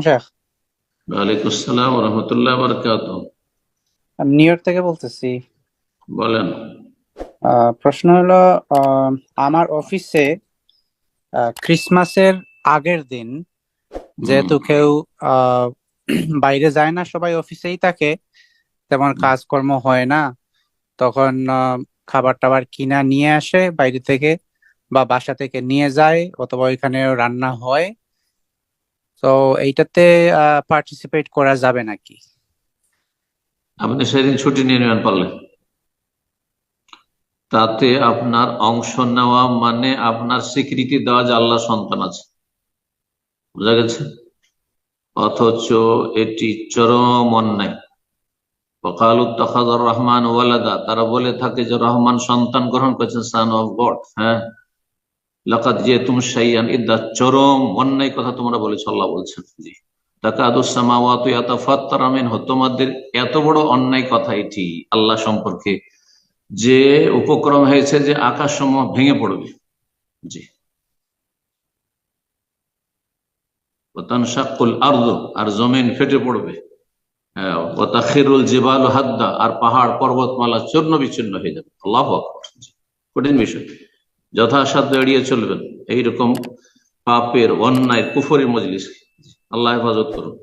আলাইকুম শেখ। ওয়ালাইকুম আসসালাম রহমতুল্লাহ বরকাত আমি নিউ ইয়র্ক থেকে বলতেছি। বলেন। প্রশ্ন হলো আমার অফিসে ক্রিসমাসের আগের দিন যেহেতু কেউ বাইরে যায় না সবাই অফিসেই থাকে তেমন কাজকর্ম হয় না তখন খাবার টাবার কিনা নিয়ে আসে বাইরে থেকে বা বাসা থেকে নিয়ে যায় অথবা ওইখানে রান্না হয়। তো এইটাতে পার্টিসিপেট করা যাবে নাকি? আপনি সেদিন ছুটি নিয়ে নেবেন পারলে। তাতে আপনার অংশ নেওয়া মানে আপনার স্বীকৃতি দেওয়া যে আল্লাহ সন্তান আছে। বোঝা গেছে? অথচ এটি চরম অন্যায়। রহমান ওয়ালাদা, তারা বলে থাকে যে রহমান সন্তান গ্রহণ করেছেন সান অফ গড হ্যাঁ? লাকাত যে তুমি সাইয়ান ইদ্দা চরম অন্যায় কথা তোমরা বলেছ আল্লাহ বলছেন। জি। তোমাদের এত বড় অন্যায় কথা এটি আল্লাহ সম্পর্কে যে উপক্রম হয়েছে যে ভেঙে পড়বে। জি। আর জমিন ফেটে পড়বে। হ্যাঁ, হাদ্দা আর পাহাড় পর্বতমালা চূর্ণ বিচ্ছিন্ন হয়ে যাবে। কঠিন বিষয়। যথাসাধ্য এড়িয়ে চলবেন। এইরকম পাপের অন্যায় কুফরের মজলিস। আল্লাহ হেফাজত করুন।